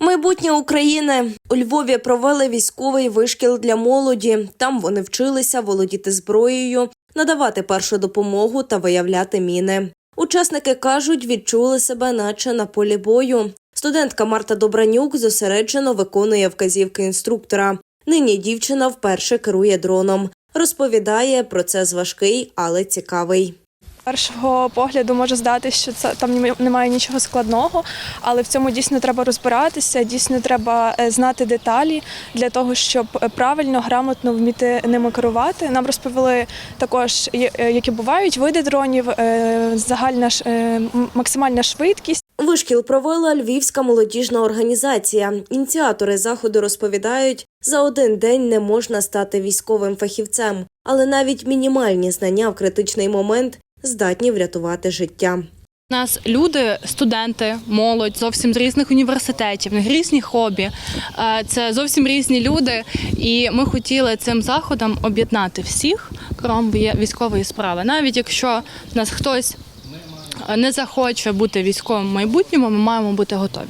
Майбутнє України у Львові провели військовий вишкіл для молоді. Там вони вчилися володіти зброєю, надавати першу допомогу та виявляти міни. Учасники кажуть, відчули себе, наче на полі бою. Студентка Марта Добранюк зосереджено виконує вказівки інструктора. Нині дівчина вперше керує дроном. Розповідає, процес важкий, але цікавий. Першого погляду може здати, що це там немає нічого складного, але в цьому дійсно треба розбиратися, дійсно треба е, знати деталі для того, щоб е, правильно, грамотно вміти ними керувати. Нам розповіли також, е, які бувають види дронів, загальна максимальна швидкість. Вишкіл провела Львівська молодіжна організація. Ініціатори заходу розповідають, за один день не можна стати військовим фахівцем, але навіть мінімальні знання в критичний момент здатні врятувати життя. У нас люди, студенти, молодь зовсім з різних університетів, різні хобі. Е, Це зовсім різні люди, і ми хотіли цим заходом об'єднати всіх, крім військової справи. Навіть якщо нас хтось не захоче бути військовим в майбутньому, ми маємо бути готові,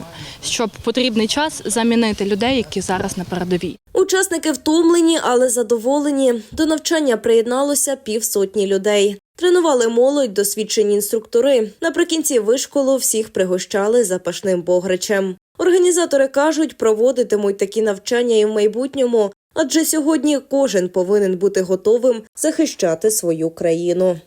щоб потрібний час замінити людей, які зараз на передовій. Учасники втомлені, але задоволені. До навчання приєдналося півсотні людей. Тренували молодь, досвідчені інструктори. Наприкінці вишколу всіх пригощали запашним бограчем. Організатори кажуть, проводитимуть такі навчання і в майбутньому, адже сьогодні кожен повинен бути готовим захищати свою країну.